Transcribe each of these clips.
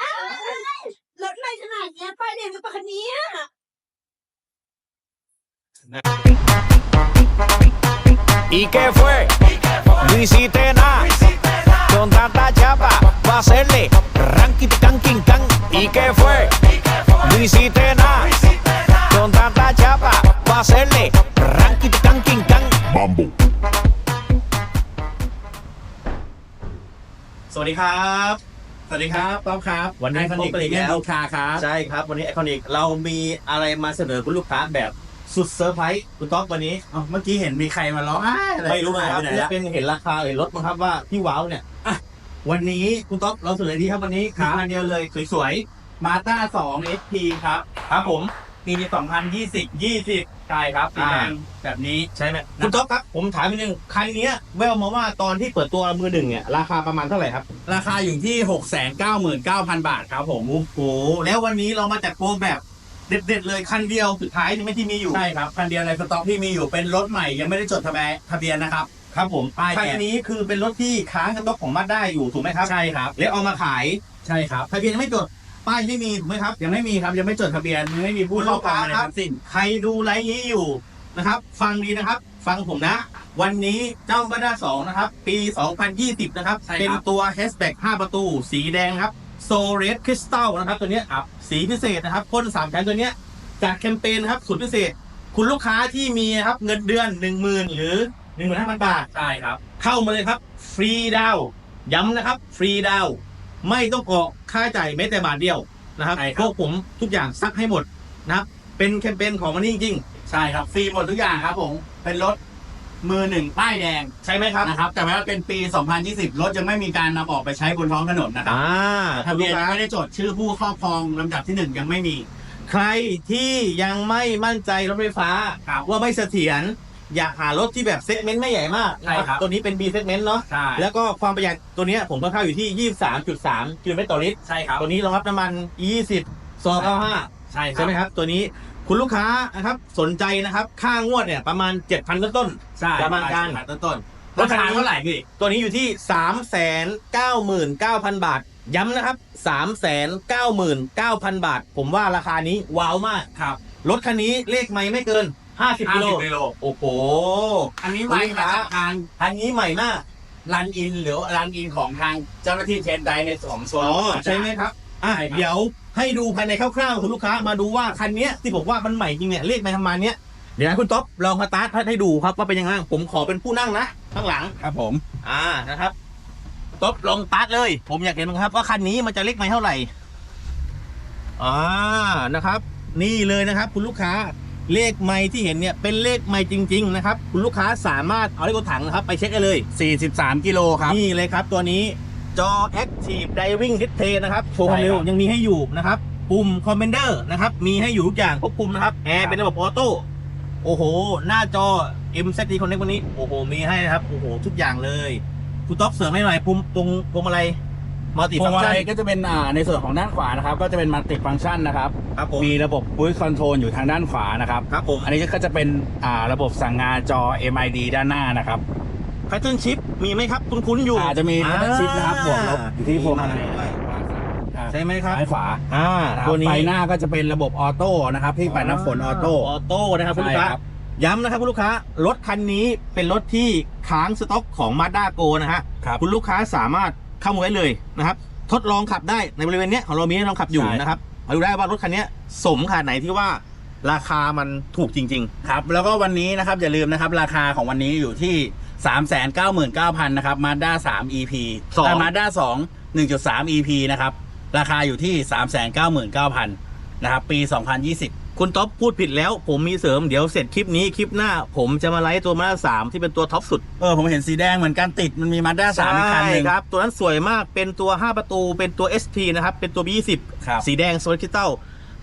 อ้าวรถอะไรขนาดเนี้ยป้ายแดงหรือเปล่าคันนี้อะ ¿Y qué fue? No hiciste nada. Con tanta chapa, va a hacerle ranking can king can. ¿Y qué fue? No hiciste nada. Con tanta chapa, va a hacerle ranking can king can. Mambo. สวัสดีครับส สวัสดีครับป๊อปครับวันนี้พบกันิกแล้วลูกค้าครับใช่ครับวันนี้ไอคอนิกเรามีอะไรมาเสนอคุณลูกค้าแบบสุดเซอร์ไพรส์คุณต๊อกวันนี้เมื่อกี้เห็นมีใครมาร้องไม่รู้นะครับจะเป็นเห็นราคาเห็นรถมั้งครับว่าพี่ว้าวเนี่ยวันนี้คุณต๊อกเราเสนอที่ครับวันนี้คันเดียวเลยสวยๆมาต้า2 SP ครับครับผมปีนี้2020 20 ใช่ครับสีแดงแบบนี้ใช่ไหมคุณต๊อกครับผมถามนิดนึงคันเนี้ยแววมาว่าตอนที่เปิดตัวมือหนึ่งเนี่ยราคาประมาณเท่าไหร่ครับ ราคาอยู่ที่หกแสนเก้าหมื่นเก้าพันบาทครับผมโอ้โหแล้ววันนี้เรามาจัดโปรแบบเด็ดๆเลยคันเดียวสุดท้ายนี่ไม่ที่มีอยู่ใช่ครับคันเดียวในสต็อกที่มีอยู่เป็นรถใหม่ยังไม่ได้จดทะเบียนทะเบียนนะครับครับผมป้ายแดงคันนี้คือเป็นรถที่ค้างสต็อกของมาด้าอยู่ถูกไหมครับใช่ครับแล้วเอามาขายใช่ครับทะเบียนยังไม่จด ป้ายไม่มีถูกไหมครับ ยังไม่มีครับยังไม่จดทะเบียนยังไม่มีผู้ครอบครองอะไรทั้งสิ้นใครดูไลฟ์นี้อยู่นะครับ ฟังดีนะครับ ฟังผมนะ วันนี้เจ้ามาด้า2นะครับ ปี 2020 นะครับ ใช่ครับ เป็นตัว hatchback 5ประตู สีแดงครับโซเรสคริสตัลนะครับ ตัวเนี้ยครับสีพิเศษนะครับพ่นสามชั้นตัวเนี้ยจากแคมเปญนะครับสุดพิเศษ คุณลูกค้าที่มีนะครับเงินเดือน 10,000 หรือ 15,000 บาท ใช่ครับ เข้ามาเลยครับ ฟรีดาวน์ย้ำนะครับ ฟรีดาวน์ ไม่ต้องออกค่าใช้จ่ายแม้แต่บาทเดียวนะครับใช่ครับ พวกผมทุกอย่างซักให้หมดนะครับ เป็นแคมเปญของมันนี่จริงใช่ครับฟรีหมดทุกอย่างครับผม เป็นรถมือหนึ่งป้ายแดงๆใช่ไหมครับนะครับ แต่ว่าเป็นปี 2020 รถยังไม่มีการนำออกไปใช้บนท้องถนนนะครับอ่าทะเบียนยังไม่ได้จดชื่อผู้ครอบครองลำดับที่หนึ่งยังไม่มี ใครที่ยังไม่มั่นใจรถไฟฟ้าครับ ว่าไม่เสถียร อยากหารถที่แบบเซกเมนต์ไม่ใหญ่มากใช่ครับตัวนี้เป็น B เซกเมนต์เนาะใช่ แล้วก็ความประหยัดตัวเนี้ยผมก็เข้าอยู่ที่ 23.3กิโลเมตรต่อลิตร ใช่ครับ ตัวนี้รองรับน้ำมัน 20 295 ใช่ครัใช่ไหมครับ ตัวนี้คุณลูกค้านะครับสนใจนะครับ ค่างวดเนี่ยประมาณ 7,000 ต้นใช่ประมาณการต้นต้นๆรราถคันคานี้เท่าไหร่พี่ๆตัวนี้อยู่ที่ 399,000 บาท ย้ำนะครับ 399,000 บาท ผมว่าราคานี้ว้าวมากครับรถคันนี้เลขไม่ไม่เกิน 50กิโล50กิโลโอ้โห อันนี้ไม่มาจากทางคันนี้ใหม่มาก รันอินหรือรันอินของทางเจ้าหน้าที่เทนไดในสองส่วนอ๋อใช่ไหมครับ อะใช่ครับ เดี๋ยวให้ดูภายในคร่าวๆคุณลูกค้ามาดูว่าคันเนี้ยที่ผมว่ามันใหม่จริงเนี่ยเลขในประมาณเนี้ยเดี๋ยวนะคุณต๊อบลองสตาร์ทให้ดูครับว่าเป็นยังไงผมขอเป็นผู้นั่งนะข้างหลัง ครับผม อ่านะครับต๊อบลองสตาร์ทเลย ผมอยากเห็นมั้งครับ ว่าคันนี้มันจะเลขไม่เท่าไหร่อ่านะครับ นี่เลยนะครับ คุณลูกค้า เลขไม่ที่เห็นเนี่ยเป็นเลขไม่จริง ๆ นะครับ คุณลูกค้าสามารถเอาเลขกดถังนะครับ ไปเช็คได้เลย 43 กิโลครับ นี่เลยครับ ตัวนี้จอ Active Driving Display นะครับโชว์ความเร็วใช่ครับยังมีให้อยู่นะครับ ปุ่ม Commander นะครับ มีให้อยู่ทุกอย่างควบคุมนะครับแอร์เป็นระบบออโต้โอ้โห หน้าจอ MZT Connect วันนี้ โอ้โห มีให้นะครับ โอ้โห ทุกอย่างเลย คุณต๊อกเสริมให้หน่อยปุ่มตรงพวงมาลัย มัลติพวฟังงมาก์ชัลันยก็จะเป็นอ่าในส่วนของด้านขวานะครับ ก็จะเป็นมัลติฟัง c t ชันนะครับ ครับผม มีระบบ Cruise Control อยู่ทางด้านขวานะครับ ครับผมอันนี้ก็จะเป็นอ่าระบบสั่งงานจอ MID ด้านหน้านะครับ แพทเทิร์นชิปมีไหมครับ คุ้นๆอยู่อาจจะมี pattern shift นะครับบวกลบอยู่ที่พวงมาลัยใช่ไหมครับ ซ้ายขวาอ่าครับตัวนี้ไฟหน้าก็จะเป็นระบบออโต้นะครับที่ปัดน้ำฝนออโต้ ออโต้นะครับคุณลูกค้า ใช่ครับ ย้ำนะครับคุณลูกค้า รถคันนี้เป็นรถที่ค้างสต็อกของ Mazda Go นะฮะ ครับ คุณลูกค้าสามารถ เข้ามาไว้เลยนะครับ ทดลองขับได้ในบริเวณเนี้ยของเรามีให้ลองขับอยู่ใช่ นะครับมาดูได้ว่ารถคันเนี้ยสมขนาดไหนที่ว่าราคามันถูกจริง ครับ แล้วก็วันนี้นะครับ อย่าลืมนะครับ ราคาของวันนี้อยู่ที่ 399,000นะครับมาด้า3 EP สองมาด้า2 1.3 EP นะครับ ราคาอยู่ที่ 399,000นะครับ ปี 2020ๆ คุณท็อปพูดผิดแล้ว ผมมีเสริมเดี๋ยวเสร็จคลิปนี้คลิปหน้า ผมจะมาไลฟ์ตัว Mazda 3ที่เป็นตัวท็อปสุดเออผมเห็นสีแดงเหมือนกันติดมันมีมาด้า3อีกคันหนึ่ง ใช่ครับ ตัวนั้นสวยมากเป็นตัว 5 ประตูเป็นตัว SP นะครับ เป็นตัว B20 ครับ สีแดงโซลิดคริสตัล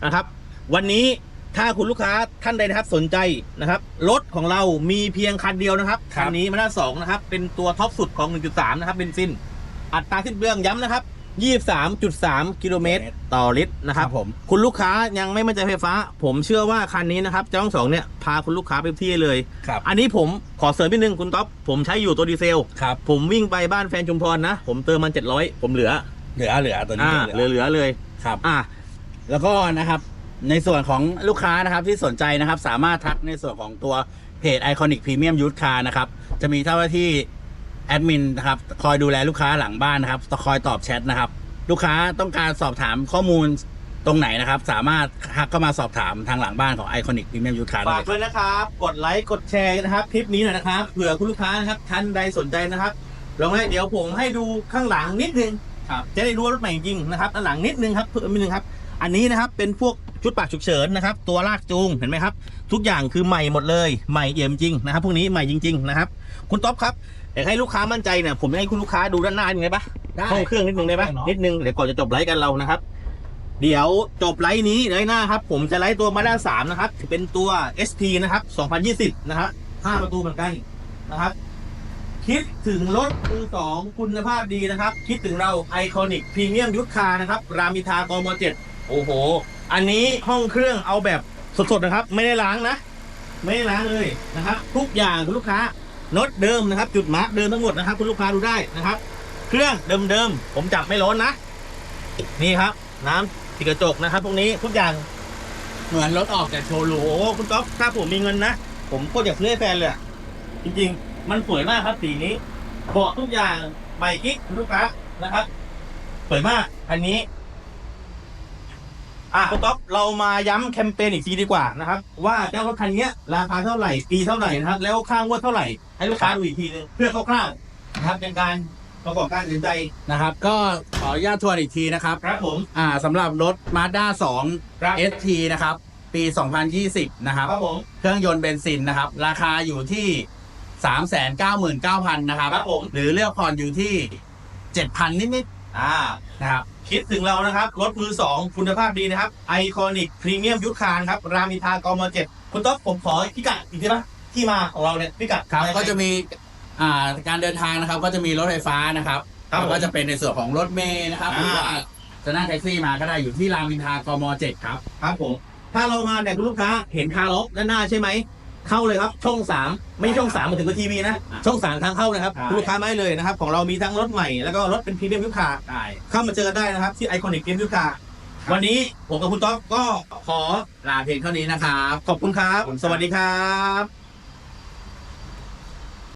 นะครับ วันนี้ถ้าคุณลูกค้าท่านใดนะครับสนใจนะครับรถของเรามีเพียงคันเดียวนะครับครับ คันนี้มาด้าสองนะครับเป็นตัวท็อปสุดของ 1.3 นะครับเบนซิน อัตราสิ้นเปลืองย้ำนะครับ 23.3 กิโลเมตรต่อลิตรนะครับผมคุณลูกค้ายังไม่มั่นใจไฟฟ้า ผมเชื่อว่าคันนี้นะครับเจ้าของสองเนี่ยพาคุณลูกค้าไปที่เลยครับอันนี้ผมขอเสริมนิดนึงคุณท็อปผมใช้อยู่ตัวดีเซลครับผมวิ่งไปบ้านแฟนชุมพรนะ ผมเติมมัน 700 ผมเหลือ เหลือเหลือตัวนี้อ่าเหลือเหลือๆเลยครับอ่าแล้วก็นะครับในส่วนของลูกค้านะครับที่สนใจนะครับสามารถทักในส่วนของตัวเพจ Iconic Premium Youth Car นะครับจะมีเจ้าหน้าที่ แอดมินนะครับคอยดูแลลูกค้าหลังบ้านนะครับคอยตอบแชทนะครับ ลูกค้าต้องการสอบถามข้อมูลตรงไหนนะครับ สามารถทักเข้ามาสอบถามทางหลังบ้านของ Iconic Premium Youth Car ได้ฝากเลยด้วยนะครับ กดไลค์กดแชร์นะครับคลิปนี้หน่อยนะครับเผื่อคุณลูกค้านะครับท่านใดสนใจนะครับลองให้เดี๋ยวผมให้ดูข้างหลังนิดนึงครับจะได้รู้ว่ารถใหม่จริงๆนะครับด้านหลังนิดนึงครับเพิ่มนิดนึงครับ อันนี้นะครับเป็นพวกชุดปากฉุกเฉินนะครับ ตัวลากจูงเห็นไหมครับ ทุกอย่างคือใหม่หมดเลยใหม่เอี่ยมจริงนะครับพวกนี้ใหม่จริง ๆ นะครับ คุณต๊อบครับ อยากให้ลูกค้ามั่นใจเนี่ยผมให้คุณลูกค้าดูด้านหน้ายังไงปะได้ ห้องเครื่องนิดนึงได้ปะได้เนอะ นิดนึงเดี๋ยวก่อนจะจบไลฟ์กันเรานะครับ เดี๋ยวจบไลฟ์นี้ไลฟ์หน้าครับ ผมจะไลฟ์ตัวมาด้าสามนะครับเป็นตัว SP นะครับ 2020 นะครับห้าประตูเหมือนกันนะครับ คิดถึงรถมือสองคุณภาพดีนะครับ คิดถึงเราไอคอนิกพรีเมียมยุทธคานะครับ รามิทากมเจ็ดโอ้โห อันนี้ห้องเครื่องเอาแบบสดๆนะครับ ไม่ได้ล้างนะ ไม่ได้ล้างเลยนะครับ ทุกอย่างคุณลูกค้า รถเดิมนะครับ จุดมาร์กเดิมทั้งหมดนะครับ คุณลูกค้าดูได้นะครับ เครื่องเดิมๆผมจับไม่ร้อนนะ นี่ครับ น้ำติดกระจกนะครับ พวกนี้ทุกอย่างเหมือนรถออกจากโชว์รูโอ้มคุณก๊อฟถ้าผมมีเงินนะ ผมก็อยากซื้อให้แฟนเลยจริง ๆ มันสวยมากครับสีนี้เบาะทุกอย่างใหม่กิ๊กคุณลูกค้านะครับสวยมากอันนี้ อะคุณก๊อฟเรามาย้ำแคมเปญอีกทีดีกว่านะครับ ว่าเจ้ารถคันนี้ราคาเท่าไหร่ปีเท่าไหร่นะครับ แล้วค่างวดเท่าไหร่ให้ลูกค้าดูอีกทีหนึงเพื่อคร่าวๆนะครับเป็นการประกอบการตัดสินใจนะครับ ก็ขออนุญาตทวนอีกทีนะครับ ครับผมอ่าสำหรับรถ Mazda ครับ2 ST นะครับ ปี 2020 นะครับ ครับผมเครื่องยนต์เบนซินนะครับ ราคาอยู่ที่ 399,000 นะครับ ครับผม หรือเลือกผ่อนอยู่ที่ 7,000 นิด อ่าๆนะครับคิดถึงเรานะครับ รถมือสองคุณภาพดีนะครับไอคอนิกพรีเมียมยุทธคารครับรามิทากมเจ็ดคุณต๊อบผมขอพิกัดอีกทีปะที่มาของเราเนี่ยพิกัดครับอไก็จะมีอ่าการเดินทางนะครับ ก็จะมีรถไฟฟ้านะครับครับผมแล้วก็จะเป็นในส่วนของรถเมย์นะครับหอ่ารือว่าจะนั่งแท็กซี่มาก็ได้อยู่ที่รามอินทรากม7ครับ ครับผมถ้าเรามาเนี่ยคุณลูกค้าเห็นคาร์ล็อกด้านหน้าใช่ไหม เข้าเลยครับ ช่องสามไม่ใช่ช่องสามมาถึงกับทีวีนะอ่าช่องสามทางเข้านะครับใช่คุณลูกค้าไม่เลยนะครับ ของเรามีทั้งรถใหม่แล้วก็รถเป็นพรีเมียมยุทธคารได้ เข้ามาเจอกันได้นะครับ ที่ไอคอนิกพรีเมียมยุทธคารวันนี้ผมกับคุณต๊อบก็ขอลาเพียงเท่านี้นะครับ ขอบคุณครับ สวัสดีครับ